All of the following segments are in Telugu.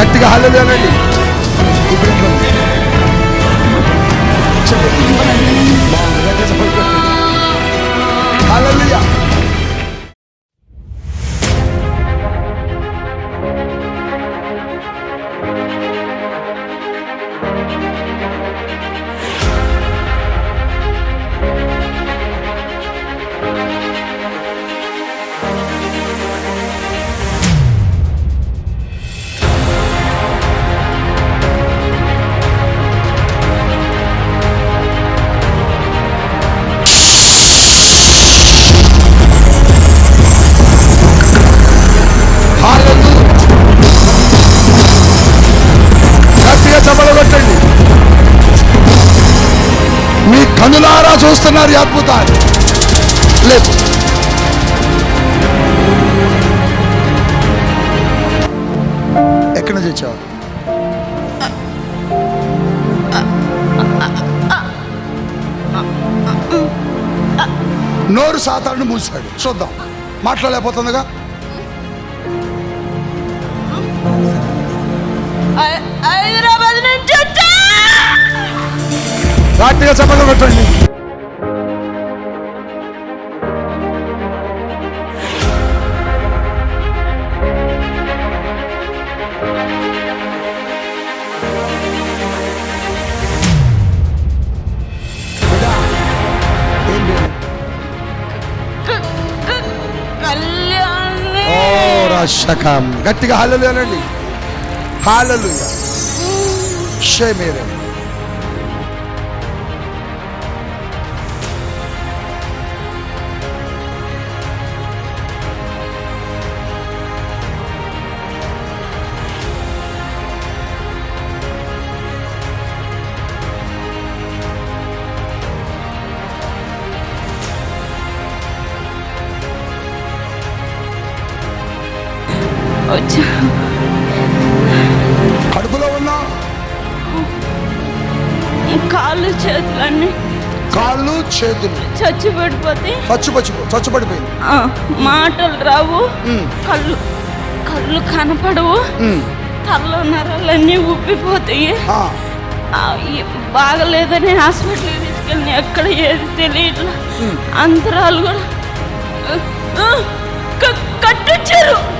గట్టిగా హల్లు అనండి. ఇప్పుడు కనులారా చూస్తున్నారు ఈ అద్భుతాలు లేదు. ఎక్కడి నుంచి వచ్చావు? నోరు సాతాన్ని మూసాడు. చూద్దాం. మాట్లాడలేకపోతుందిగా? హైదరాబాద్ నుంచి గట్టిగా గట్టిగా హాలలు అనండి. హాలలు షేమేరే వచ్చా. కడుపులో ఉన్నా? కాళ్ళు చేతులన్నీ. కాళ్ళు చేతులు. చచ్చి పడిపోతే చచ్చు చచ్చుపడిపోయింది మాటలు రావు. కళ్ళు కళ్ళు కనపడవు. తలలో నరాలన్నీ ఉబ్బిపోతాయి. బాగలేదని హాస్పిటల్కి తీసుకెళ్ళి ఎక్కడ ఏది తెలియట్లా. అంతరాలు కూడా కట్టించారు.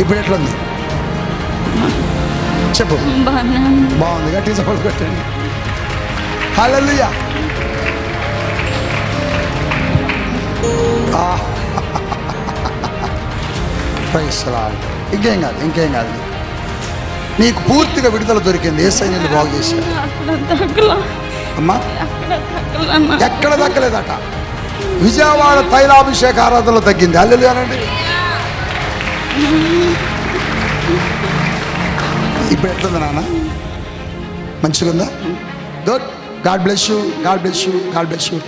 ఇప్పుడు ఎట్లుంది? చెప్పు. బాగుంది గట్టి. Praise the Lord. ఇంకేం కాదు ఇంకేం కాదు. నీకు పూర్తిగా విడుదల దొరికింది ఏ సైన్యులు బాగు చేశారు? తగ్గల అమ్మా. ఎక్కడ దక్కలేదట? విజయవాడ తైలాభిషేక ఆరాధనలో తగ్గింది. హల్లెలూయా అనండి. ఇప్పుడు ఎట్లుంది నాన్న? మంచిగా ఉందా good God bless you God bless you God bless you